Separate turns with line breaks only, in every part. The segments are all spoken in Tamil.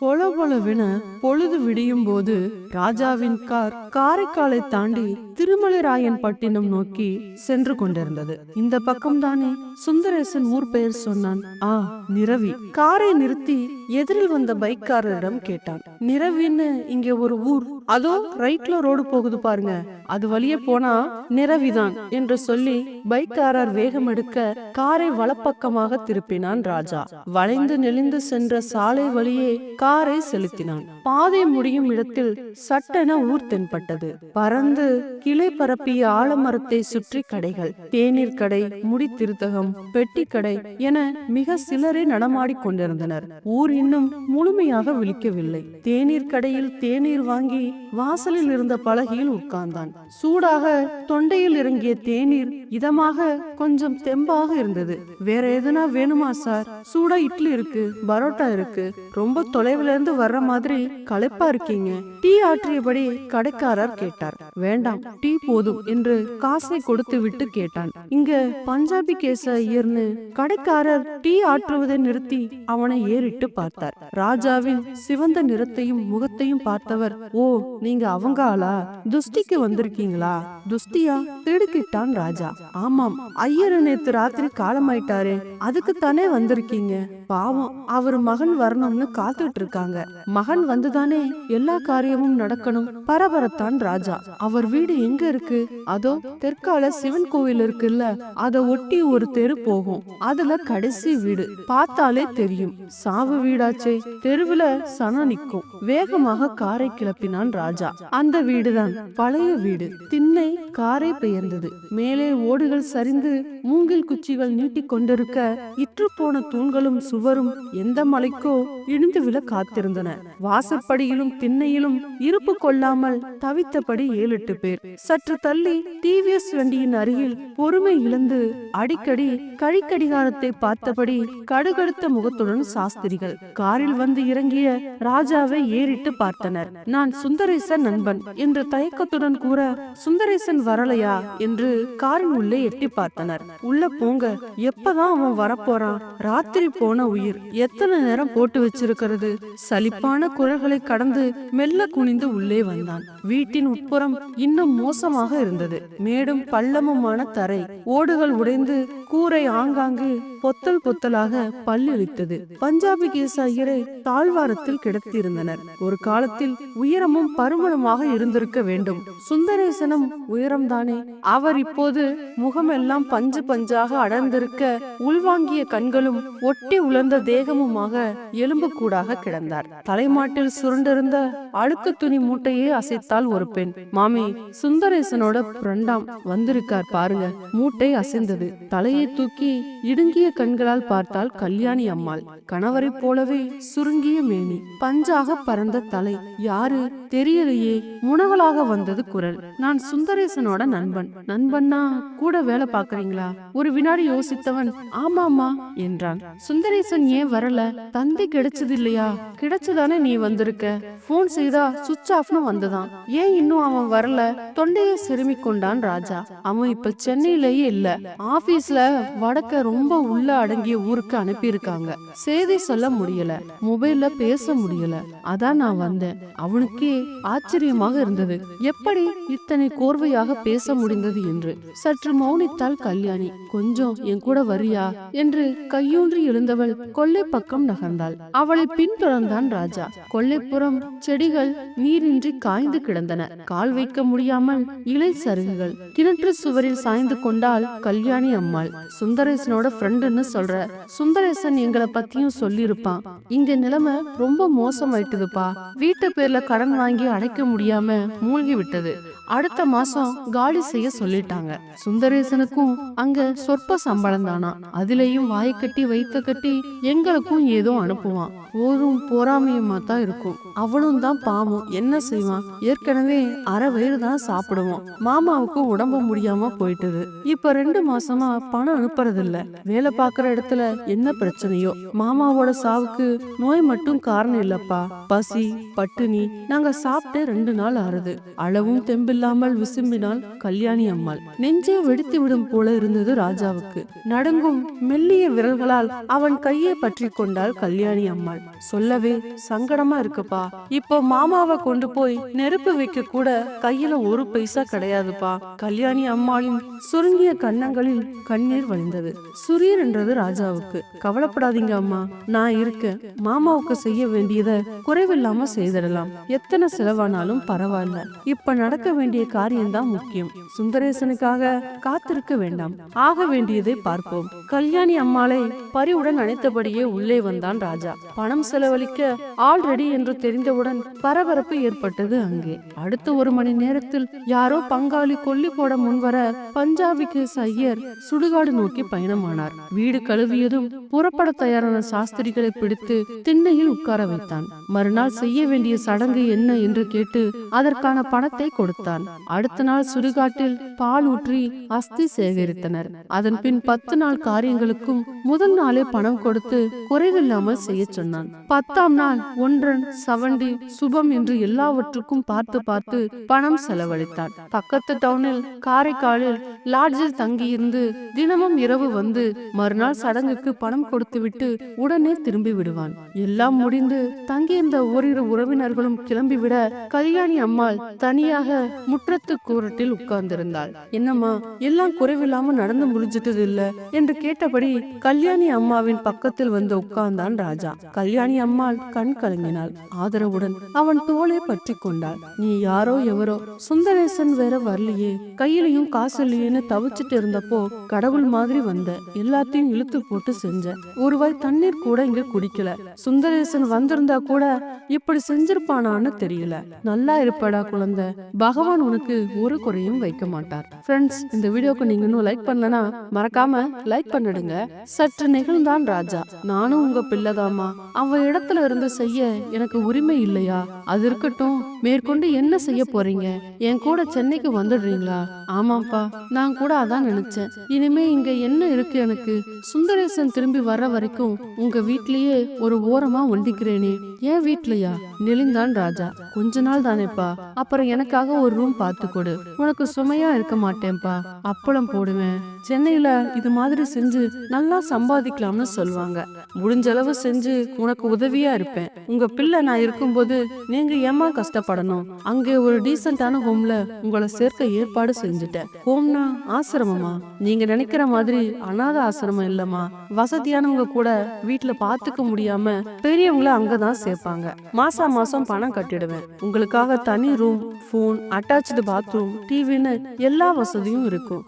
பொல பொலவென பொழுது விடியும் போது ராஜாவின் கார் காரைக்காலை தாண்டி திருமலைராயன் பட்டினம் நோக்கி சென்று கொண்டிருந்தது. இந்த பக்கம் தானே சுந்தரேசன் ஊர் பெயர் சொன்னான். ஆ நிரவி. காரை நிறுத்தி எதிரில் வந்த பைக்காரரிடம் கேட்டான். நிரவின்னு இங்க ஒரு ஊர். அதோ ரைட்ல ரோடு போகுது பாருங்க. அது வழியே போனா நிரவிதான் என்று சொல்லி பைக்காரர் வேகம் எடுக்க காரை வலப்பக்கமாக திருப்பினான் ராஜா. வளைந்து நெளிந்து சென்ற சாலை வழியே காரை செலுத்தினான். பாதை முடியும் இடத்தில் சட்டென ஊர் தென்பட்டது. பறந்து கிளை பரப்பிய ஆலமரத்தை சுற்றி கடைகள் தேநீர் கடை முடி திருத்தகம் பெட்டி கடை என மிக சிலரே நடமாடிக் கொண்டிருந்தனர். ஊர் இன்னும் முழுமையாக விழிக்கவில்லை. தேநீர் கடையில் தேநீர் வாங்கி வாசலில் இருந்த பலகையில் உட்கார்ந்தான். சூடாக தொண்டையில் இறங்கிய தேநீர் இதமாக கொஞ்சம் தெம்பாக இருந்தது. வேற எதுனா வேணுமா சார்? சூடா இட்லி இருக்கு பரோட்டா இருக்கு. ரொம்ப தொலைவுல இருந்து வர்ற மாதிரி களைப்பா இருக்கீங்க. டீ ஆற்றியபடி கடைக்காரர் கேட்டார். வேண்டாம் டீ போதும் என்று காசை கொடுத்து விட்டு கேட்டான். இங்க பஞ்சாபி கேச ஐயர்னு கடைக்காரர் டீ ஆற்றுவதை நிறுத்தி அவனை ஏறிட்டு பார்த்தார். ராஜாவின் சிவந்த நிறத்தையும் முகத்தையும் பார்த்தவர் ஓ நீங்க அவங்க ஆளா துஷ்டிக்கு வந்திருக்கீங்களா? துஷ்டியா திடுக்கிட்டான் ராஜா. ஆமாம் ஐயர் நேத்து ராத்திரி காலமாயிட்டாரே. அதுக்கு தானே வந்திருக்கீங்க? பாவம் அவர் மகன் வரணும்னு காத்துட்டு இருக்காங்க மகன் வந்துதானே எல்லா காரியமும் நடக்கணும்? பரபரத்தான் ராஜா. அவர் வீடு எங்க இருக்கு? அதோ தெற்கால சிவன் கோவில் இருக்குல்ல அத ஒட்டி ஒரு தெரு போகும். அதுல கடைசி வீடு. பார்த்தாலே தெரியும். சாவு வீடாச்சே. தெருவுல சனம் நிக்கும் வேகமாக காரை கிளப்பினான் ராஜா. அந்த வீடுதான். பழைய வீடு. திண்ணை காரை பெயர்ந்தது. மேலே ஓடுகள் சரிந்து மூங்கில் குச்சிகள் நீட்டிக் கொண்டிருக்க இற்று போன தூண்களும் சுவரும் எந்த மலைக்கோ இடிந்து விழ காத்திருந்தன. வாசப்படியிலும் திண்ணையிலும் இருப்பு கொள்ளாமல் தவித்தபடி ஏழு எட்டு பேர். சற்று தள்ளி டிவிஎஸ் வண்டியின் அருகில் பொறுமை இழந்து அடிக்கடி கழிக்கடிகாரத்தை பார்த்தபடி கடுகடுத்த முகத்துடன் சாஸ்திரிகள் காரில் வந்து இறங்கிய ராஜாவை ஏறிட்டு பார்த்தனர். நான் சுந்தர சுந்தரேசன் நண்பன் என்று தயக்கத்துடன் கூற சுந்தரேசன் வரலையா என்று காரின் உள்ளே எட்டி பார்த்தனர். உள்ள போங்க எப்பதான் அவன் வரப்போறான்? ராத்திரி போன உயிர் எத்தனை நேரம் போட்டு வச்சிருக்கிறது? சலிப்பான குரல்களை கடந்து மெல்ல குனிந்து உள்ளே வந்தான். வீட்டின் உட்புறம் இன்னும் மோசமாக இருந்தது. மேடும் பள்ளமுமான தரை ஓடுகள் உடைந்து கூரை ஆங்காங்கு பொத்தல் பொத்தலாக பல்லிழித்தது பஞ்சாபி கேச ஐயரை தாழ்வாரத்தில் கிடத்தியிருந்தனர் ஒரு காலத்தில் உயரமும் பருமனமாக இருந்திருக்க வேண்டும். சுந்தரேசனும் உயரம்தானே. அவர் இப்போது முகமெல்லாம் பஞ்சு பஞ்சாக அடர்ந்திருக்க உள்வாங்கிய கண்களும் ஒட்டி உலர்ந்த தேகமுமாக எலும்புக்கூடாக கிடந்தார். தலைமாட்டில் சுருண்டிருந்த அழுக்கு துணி மூட்டையே அசைத்தால் ஒரு பெண். மாமி சுந்தரேசனோட புரண்டாம் வந்திருக்கார் பாருங்க. மூட்டை அசைந்தது. தலையை தூக்கி இடுங்கிய கண்களால் பார்த்தால் கல்யாணி அம்மாள். கணவரைப் போலவே சுருங்கிய மேனி. பஞ்சாக பறந்த தலை. யாரு? தெரியலையே உணவலாக வந்தது குரல். நான் சுந்தரேசனோட நண்பன். நண்பன்னா கூட வேலை பாக்குறீங்களா ஒரு வினாடி யோசித்தவன் ஆமாமா என்றான். சுந்தரேசன் ஏன் வரல? தந்தி கிடைச்சது இல்லையா? கிடைச்சதானே நீ வந்திருக்க? போன் செய்தா சுவிட்ச் ஆஃப்னு வந்ததான். ஏன் இன்னும் அவன் வரல? தொண்டையை சிறுமி கொண்டான் ராஜா. அவன் இப்ப சென்னையிலேயே இல்ல. ஆபீஸ்ல வடக்க ரொம்ப உள்ள அடங்கிய ஊருக்கு அனுப்பியிருக்காங்க. செய்தி சொல்ல முடியல. மொபைல்ல பேச முடியல. அதான் நான் வந்தேன். அவனுக்கே ஆச்சரியமாக இருந்தது. எப்படி இத்தனை கோர்வையாக பேச முடிந்தது என்று. சற்று மௌனித்தாள் கல்யாணி. கொஞ்சம் என் கூட வரியா என்று கையூன்றி எழுந்தவள் கொள்ளை பக்கம் நகர்ந்தாள். அவளை பின்தொடர்ந்தான் ராஜா. கொள்ளைப்புறம் செடிகள் நீரின்றி காய்ந்து கிடந்தன. கால் வைக்க முடியாமல் இலை சருகுகள் கிணற்று சுவரில் சாய்ந்து கொண்டால் கல்யாணி அம்மாள். சுந்தரேசனோட ஃப்ரெண்டுன்னு சொல்ற. சுந்தரேசன் எங்களை பத்தியும் சொல்லியிருப்பான். இங்க நிலைமை ரொம்ப மோசமாயிட்டுதுப்பா. வீட்டு பேர்ல கடன் வாங்கி அடைக்க முடியாம மூழ்கி விட்டது. அடுத்த மாசம் காலி செய்ய சொல்லிட்டாங்க. சுந்தரேசனுக்கும் அங்க சொற்ப சம்பளம் தானா? அதுலயும் வாய் கட்டி வைத்த கட்டி எங்களுக்கும் ஏதோ அனுப்புவான். போரும் போராமையுமா தான் இருக்கும். அவனும் தான் பாவம். என்ன செய்வான்? ஏற்கனவே அரை வயிறு தான் சாப்பிடுவான் மாமாவுக்கு உடம்பு முடியாம போயிட்டது. இப்ப ரெண்டு மாசமா பணம் அனுப்புறதில்ல. வேலை பார்க்குற இடத்துல என்ன பிரச்சனையோ? மாமாவோட சாவுக்கு நோய் மட்டும் காரணம் இல்லப்பா. பசி பட்டினி நாங்க சாப்பிட்டு ரெண்டு நாள் ஆறுது. அளவும் தெம்பில் இல்லாமல் விசும்பினாள் கல்யாணி அம்மாள். நெஞ்சே வெடித்து விடும் போல இருந்தது ராஜாவுக்கு. நடங்கும் மெல்லிய விரல்களால் அவன் கையை பற்றி கொண்டாள் கல்யாணி அம்மாள். சொல்லவே சங்கடமா இருக்குப்பா. இப்போ மாமாவை கொண்டு போய் நெருப்பு வைக்க கூட கையில ஒரு பைசா கிடையாதுப்பா. கல்யாணி அம்மாளின் சுருங்கிய கன்னங்களில் கண்ணீர் வழிந்தது. சுரீர் என்றது ராஜாவுக்கு. கவலைப்படாதீங்க அம்மா. நான் இருக்கேன். மாமாவுக்கு செய்ய வேண்டியதை குறைவில்லாம செய்திடலாம். எத்தனை செலவானாலும் பரவாயில்ல. இப்ப நடக்க வேண்டிய காரியம்தான் முக்கியம். சுந்தரேசனுக்காக காத்திருக்க வேண்டாம். ஆக வேண்டியதை பார்ப்போம். கல்யாணி அம்மாளை பரிவுடன் அணைத்தபடியே உள்ளே வந்தான் ராஜா. பணம் செலவழிக்க ஆல்ரெடி என்று தெரிந்தவுடன் பரபரப்பு ஏற்பட்டது அங்கே. அடுத்த ஒரு மணி நேரத்தில் யாரோ பங்காளி கொல்லி போட முன்வர பஞ்சாபிக்கு ஐயர் சுடுகாடு நோக்கி பயணமானார். வீடு கழுவியதும் புறப்பட தயாரான சாஸ்திரிகளை பிடித்து திண்ணையில் உட்கார வைத்தான். மறுநாள் செய்ய வேண்டிய சடங்கு என்ன என்று கேட்டு அதற்கான பணத்தை கொடுத்தார். கொடுத்தான் அடுத்த நாள் சுடுகாட்டில் பால் ஊற்றி அஸ்தி சேகரித்தனர். அதன் பின் பத்து நாள் காரியங்களுக்கும் முதல் நாளே பணம் கொடுத்து குறைவில்லாமல் செய்ய சொன்னான். பத்தாம் நாள் ஒன்றன் சவண்டி சுபம் என்று எல்லாவற்றுக்கும் பார்த்து பார்த்து பணம் செலவழித்தான். பக்கத்து டவுனில் காரைக்காலில் லாட்ஜில் தங்கியிருந்து தினமும் இரவு வந்து மறுநாள் சடங்குக்கு பணம் கொடுத்துவிட்டு உடனே திரும்பி விடுவான். எல்லாம் முடிந்து தங்கியிருந்த ஓரிரு உறவினர்களும் கிளம்பிவிட கல்யாணி அம்மாள் தனியாக முற்றத்து கூரட்டில் உட்கார்ந்திருந்தாள். என்னம்மா எல்லாம் குறைவில்லாம நடந்து முடிஞ்சிட்டது இல்ல என்று கேட்டபடி கல்யாணி அம்மாவின் பக்கத்தில் வந்து உட்கார்ந்தான் ராஜா. கல்யாணி அம்மாள் கண் கலங்கினாள். ஆதரவுடன் அவன் தோலை பற்றி கொண்டாள். நீ யாரோ எவரோ? சுந்தரேசன் வேற வரலையே. கையிலையும் காசு இல்லையேன்னு தவிச்சிட்டு இருந்தப்போ கடவுள் மாதிரி வந்த. எல்லாத்தையும் இழுத்து போட்டு செஞ்ச. ஒருவாய் தண்ணீர் கூட இங்க குடிக்கல. சுந்தரேசன் வந்திருந்தா கூட இப்படி செஞ்சிருப்பானான்னு தெரியல. நல்லா இருப்படா குழந்தை. பகவான் உனக்கு ஒரு குறையும் வைக்க மாட்டார். ஃப்ரெண்ட்ஸ் இந்த வீடியோக்கு நீங்க இன்னும் லைக் பண்ணலனா மறக்காம லைக் பண்ணிடுங்க. சற்று நெகிழ்ந்தான் ராஜா. நானும் உங்க பிள்ளைதாமா அவ இடத்துல இருந்து செய்ய எனக்கு உரிமை இல்லையா? அது இருக்கட்டும். மேற்கொண்டு என்ன செய்ய போறீங்க? என் கூட சென்னைக்கு வந்துடுறீங்களா? ஆமாப்பா. நான் கூட அதான் நினைச்சேன். இனிமே இங்க என்ன இருக்கு எனக்கு? சுந்தரேசன் திரும்பி வர்ற வரைக்கும் உங்க வீட்லயே ஒரு ஓரமா ஒண்டிக்கிறேனே. ஏன் வீட்லயா? நெளிந்தான் ராஜா. கொஞ்ச நாள் தானேப்பா. அப்புறம் எனக்காக ஒரு ரூம் பார்த்து கொடு உனக்கு சுமையா இருக்க மாட்டேன்ப்பா. அப்பளம் போடுவேன். சென்னையில இது மாதிரி செஞ்சு நல்லா சம்பாதிக்கலாம்னு சொல்லுவாங்க முடிஞ்ச அளவு செஞ்சு உனக்கு உதவியா இருப்பேன். உங்க பிள்ளை நான் இருக்கும்போது நீங்க ஏமா கஷ்டப்படணும்? அங்கே ஒரு டீசென்டான ஹோம்ல உங்களை சேர்க்க ஏற்பாடு செஞ்சுட்டேன். ஹோம்னா ஆசிரமமா? நீங்க நினைக்கிற மாதிரி அனாத ஆசிரமம் இல்லம்மா. வசதியானவங்க கூட வீட்டுல பாத்துக்க முடியாம பெரியவங்கள அங்கதான் சேர்ப்பாங்க. மாசா மாசம் பணம் கட்டிடுவேன். உங்களுக்காக தனி ரூம் ஃபோன் அட்டாச்சு பாத்ரூம் டிவின்னு எல்லா வசதியும் இருக்கும்.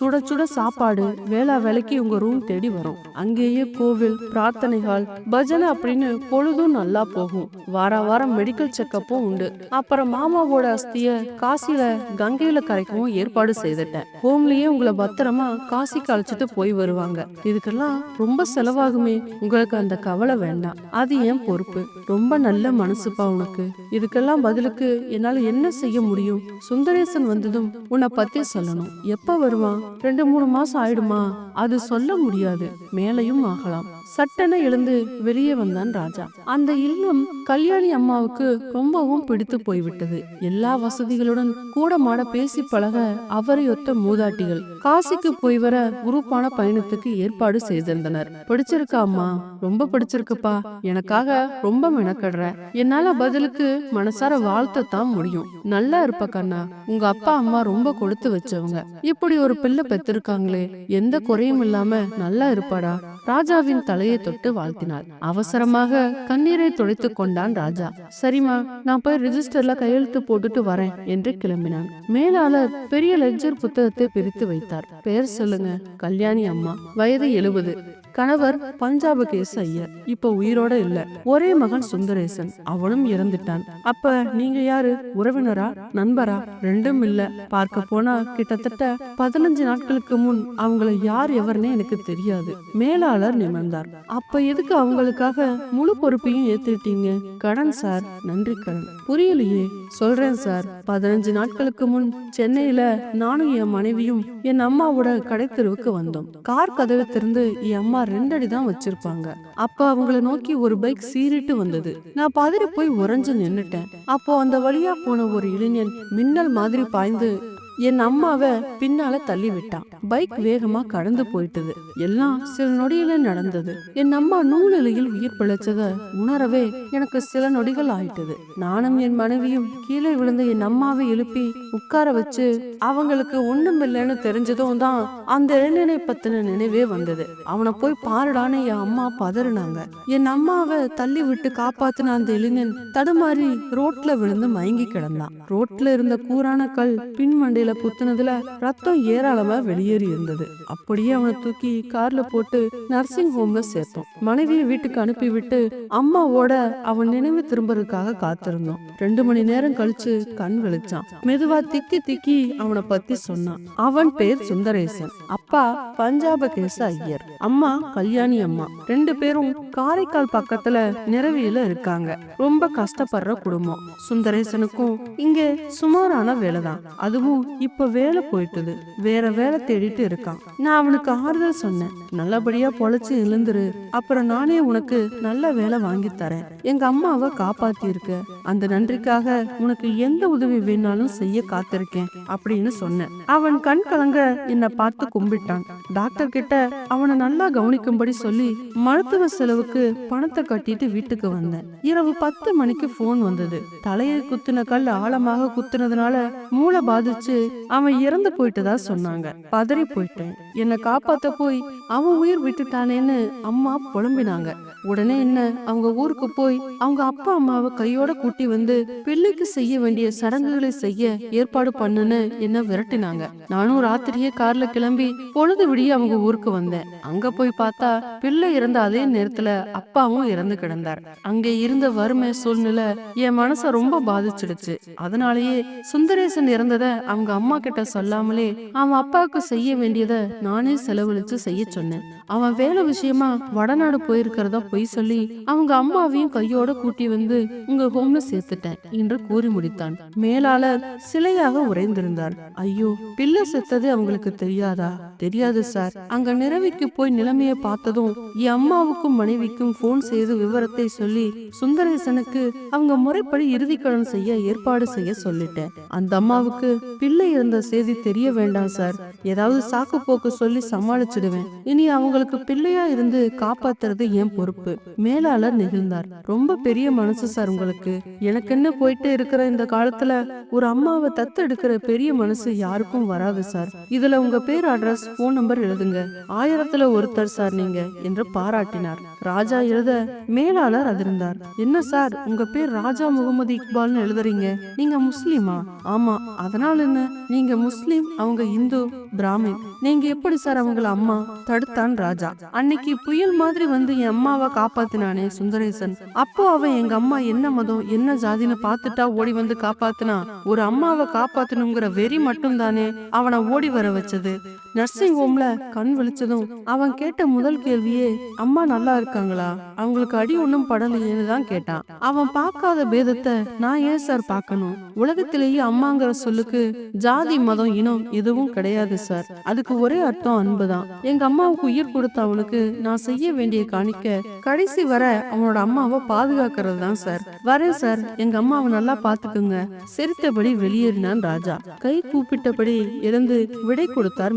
சுட சுட சாப்பாடு வேளா வேலைக்கு உங்க ரூம் தேடி வரும். அங்கேயே கோவில் பிரார்த்தனை ஹால் பஜனை அப்படின்னு பொழுதும் நல்லா போகும். வார வாரம் மெடிக்கல் செக்கப்பும் உண்டு. அப்புறம் மாமாவோட அஸ்திய காசில கங்கையில கரைக்கவும் ஏற்பாடு செய்துட்டேன். ஹோம்லயே உங்களை பத்திரமா காசிக்கு அழைச்சிட்டு போய் வருவாங்க. இதுக்கெல்லாம் ரொம்ப செலவாகுமே. உங்களுக்கு அந்த கவலை வேண்டாம். அது ஏன் பொறுப்பு. ரொம்ப நல்ல மனசுப்பா உனக்கு. இதுக்கெல்லாம் பதிலுக்கு என்னால என்ன செய்ய முடியும்? சுந்தரேசன் வந்ததும் உன்னை பத்தி சொல்லணும். எப்ப வருவான்? ரெண்டு மூணு மாசம் ஆயிடுமா? அது சொல்ல முடியாது. மேலையும் ஆகலாம். சட்டென எழுந்து வெளியே வந்தான் ராஜா. அந்த இல்லம் கல்யாணி அம்மாவுக்கு ரொம்பவும் பிடித்து போய்விட்டது. எல்லா வசதிகளுடன் கூட மாட பேசி பழக அவரையொத்த மூதாட்டிகள் காசிக்கு போய் வர குரூப்பான பயணத்துக்கு ஏற்பாடு செய்திருந்தனர். பிடிச்சிருக்கா அம்மா? ரொம்ப பிடிச்சிருக்குப்பா. எனக்காக ரொம்ப மெனக்கடுற. என்னால பதிலுக்கு மனசார வாழ்த்தத்தான் முடியும். நல்லா இருப்ப கண்ணா. உங்க அப்பா அம்மா ரொம்ப கொடுத்து வச்சவங்க. இப்படி ஒரு பிள்ளை பெத்திருக்காங்களே. எந்த குறையும் இல்லாம நல்லா இருப்பாடா? ராஜாவின் தலையை தொட்டு வாழ்த்தினாள் அவசரமாக கண்ணீரை துடைத்துக் கொண்டான் ராஜா. சரிம்மா நான் போய் ரிஜிஸ்டர்ல கையெழுத்து போட்டுட்டு வரேன் என்று கிளம்பினான். மேலாளர் பெரிய லெட்ஜர் புத்தகத்தை பிரித்து வைத்தார். பெயர் சொல்லுங்க கல்யாணி அம்மா. வயது எழுபது. கணவர் பஞ்சாப கேஸ் ஐயர் இப்ப உயிரோட இல்ல. ஒரே மகன் சுந்தரேசன். அவனும் இறந்துட்டான். அப்ப நீங்க யாரு? உறவினரா? நண்பரா? ரெண்டும் இல்ல. பார்க்க போனா கிட்டத்தட்ட பதினஞ்சு நாட்களுக்கு முன் அவங்கள யார் எவர்னே எனக்கு தெரியாது. மேலாளர் நிமிர்ந்தார் இருந்தார் அப்ப எதுக்கு அவங்களுக்காக முழு பொறுப்பையும் ஏத்துட்டீங்க கடன் சார் நன்றி கடன். புரியலையே. சொல்றேன் சார். பதினஞ்சு நாட்களுக்கு முன் சென்னையில நானும் என் மனைவியும் என் அம்மாவோட கடைத்தெருவுக்கு வந்தோம். கார் கதவை திறந்து என் அம்மா ரெண்டடி தான் வச்சிருப்பாங்க. அப்ப அவங்கள நோக்கி ஒரு பைக் சீறிட்டு வந்தது. நான் பதறி போய் உறைஞ்சு நின்னுட்டேன். அப்போ அந்த வழியா போன ஒரு இளைஞன் மின்னல் மாதிரி பாய்ந்து என் அம்மாவை பின்னால தள்ளி விட்டான் பைக் வேகமா கடந்து போயிட்டது. எல்லாம் சில நொடியில நடந்தது. என் அம்மா நூலிலையில் உயிர் பிழைச்சத உணரவே எனக்கு சில நொடிகள் ஆயிட்டது. நானும் என் மனைவியும் கீழே விழுந்த என் அம்மாவை எழுப்பி உட்கார வச்சு அவங்களுக்கு ஒண்ணும் இல்லைன்னு தெரிஞ்சதும் தான் அந்த இளைஞனை பத்தின நினைவே வந்தது. அவனை போய் பாருடான்னு என் அம்மா பதறினாங்க. என் அம்மாவை தள்ளி விட்டு காப்பாத்தின அந்த இளைஞன் தடுமாறி ரோட்ல விழுந்து மயங்கி கிடந்தான். ரோட்ல இருந்த கூரான கல் பின்மண்டையில குத்துனதுல ரத்தம் ஏராளமா வெளியேறி இருந்தது. அப்படியே அவனை தூக்கி கார்ல போட்டு நர்சிங் ஹோம்ல சேர்த்தோம். மனைவியை வீட்டுக்கு அனுப்பி விட்டு அம்மாவோட அவன் நினைவு திரும்புறதுக்காக காத்திருந்தோம். ரெண்டு மணி நேரம் கழிச்சு கண் விழிச்சான். மெதுவா திக்கி திக்கி அவனை பத்தி சொன்னான். அவன் பேர் சுந்தரேசன். அப்பா பஞ்சாப கேச ஐயர். அம்மா கல்யாணி அம்மா. ரெண்டு பேரும் காரைக்கால் பக்கத்துல நிறவியில இருக்காங்க. ரொம்ப கஷ்டப்படுற குடும்பம். சுந்தரேசனுக்கும் இங்க சுமாரான வேலைதான். அதுவும் இப்ப வேலை போயிட்டுது. வேற வேலை தேடிட்டு இருக்கான். நான் அவனுக்கு ஆறுதல் சொன்னேன். நல்லபடியா பொழைச்சு எழுந்துரு. அப்புறம் நானே உனக்கு நல்ல வேலை வாங்கி தரேன். எங்க அம்மாவை காப்பாத்தி இருக்க அந்த நன்றிக்காக உனக்கு எந்த உதவி வேணாலும் செய்ய காத்திருக்கேன் அப்படின்னு சொன்னேன். அவன் கண் கலங்க என்னை பார்த்து கும்பிட்டான். டாக்டர் கிட்ட அவனை நல்லா கவனிக்கும்படி சொல்லி மருத்துவ செலவுக்கு பணத்தை கட்டிட்டு வீட்டுக்கு வந்தேன். இரவு பத்து மணிக்கு போன் வந்தது. தலையை குத்துன கல் ஆழமாக குத்துனதுனால மூளை பாதிச்சு அவன் இறந்து போயிட்டதா சொன்னாங்க. பதறி போயிட்டேன். என்னை காப்பாத்த போய் அவன் உயிர் விட்டுட்டானேன்னு அம்மா புலம்பினாங்க. உடனே என்ன? அவங்க ஊருக்கு போய் அவங்க அப்பா அம்மாவை கையோட கூட்டி வந்து பிள்ளைக்கு செய்ய வேண்டிய சடங்குகளை செய்ய ஏற்பாடு பண்ணுன்னு என்ன விரட்டினாங்க. நானும் ராத்திரியே கார்ல கிளம்பி பொழுது விடிய அவங்க ஊருக்கு வந்தேன். அங்க போய் பார்த்தா பிள்ளை இறந்த அதே நேரத்துல அப்பாவும் இறந்து கிடந்தார். அங்க இருந்த வறுமை சூழ்நிலை என் மனச ரொம்ப பாதிச்சிடுச்சு. அதனாலயே சுந்தரேசன் இறந்தத அவங்க அம்மா கிட்ட சொல்லாமலே அவன் அப்பாவுக்கு செய்ய வேண்டியத நானே செலவழிச்சு செய்ய சொன்னேன். அவன் வேலை விஷயமா வடநாடு போயிருக்கிறதா பொய் சொல்லி அவங்க அம்மாவையும் கையோட கூட்டி வந்து உங்க ஹோம்ல சேர்த்துட்டேன் என்று கூறி முடித்தான். மேலாளர் சிலையாக உறைந்திருந்தார். ஐயோ பிள்ளை செத்தது அவங்களுக்கு தெரியாதா? தெரியாது சார். அங்க நிறவிக்கு போய் நிலைமையை பார்த்ததும் என் அம்மாவுக்கும் மனைவிக்கும் போன் செய்து விவரத்தை சொல்லி சுந்தரேசனுக்கு அவங்க முறைப்படி இறுதிக்கடன் செய்ய ஏற்பாடு செய்ய சொல்லிட்டேன். அந்த அம்மாவுக்கு பிள்ளை இருந்த செய்தி தெரிய வேண்டாம் சார். ஏதாவது சாக்கு போக்கு சொல்லி சமாளிச்சிடுவேன். இனி அவங்களுக்கு பிள்ளையா இருந்து காப்பாத்துறது என் பொறுப்பு. மேலாளர் நெகிழ்ந்தார். ரொம்ப பெரிய மனசு சார் உங்களுக்கு. எனக்கு என்ன போயிட்டு இருக்கிற இந்த காலத்துல ஒரு அம்மாவை தத்து எடுக்கிற பெரிய மனசு யாருக்கும் வராது சார். இதுல உங்க பேர் அட்ரஸ் போன் நம்பர் எழுதுங்க. ஆயிரத்துல ஒருத்தர் சார் நீங்க என்று பாராட்டினார். ராஜா எழுத மேலாளர் அதிர்ந்தார். என்ன சார் உங்க பேர் ராஜா முகமது இக்பால்னு எழுதுறீங்க? நீங்க முஸ்லீமா? ஆமா. அதனால என்ன? நீங்க முஸ்லீம் அவங்க இந்து பிராமின். நீங்க எப்படி சார் அவங்கள அம்மா? தடுத்தான் ராஜா. அன்னைக்கு புயல் மாதிரி வந்து என் அம்மாவை காப்பாத்தினானே சுந்தரேசன். அப்போ அவன் எங்க அம்மா என்ன மதம் என்ன ஜாதின்னு பார்த்துட்டா ஓடி வந்து காப்பாத்தினா? ஒரு அம்மாவை காப்பாத்தணுங்கிற வெறி மட்டும் தானே அவனை ஓடி வர வச்சது? நர்சிங் ஹோம்ல கண் விழிச்சதும் அவன் கேட்ட முதல் கேள்வியே அம்மா நல்லா இருக்காங்களா? அவங்களுக்கு அடி ஒண்ணும் படலையேன்னு தான் கேட்டான். அவன் பார்க்காத பேதத்தை நான் ஏன் சார் பார்க்கணும்? உலகத்திலேயே அம்மாங்கிற சொல்லுக்கு ஜாதி மதம் இனம் எதுவும் கிடையாது சார். அதுக்கு ஒரே அர்த்தம் அன்புதான் எங்க அம்மாவுக்கு உயிர் கொடுத்த அவனுக்கு நான் செய்ய வேண்டிய காணிக்க கடைசி வர அவனோட அம்மாவை பாதுகாக்கிறது தான் சார். வரேன் சார். எங்க அம்மாவை நல்லா பாத்துக்குங்க சிரித்தபடி வெளியேறினான் ராஜா. கை கூப்பிட்டபடி இருந்து விடை கொடுத்தார்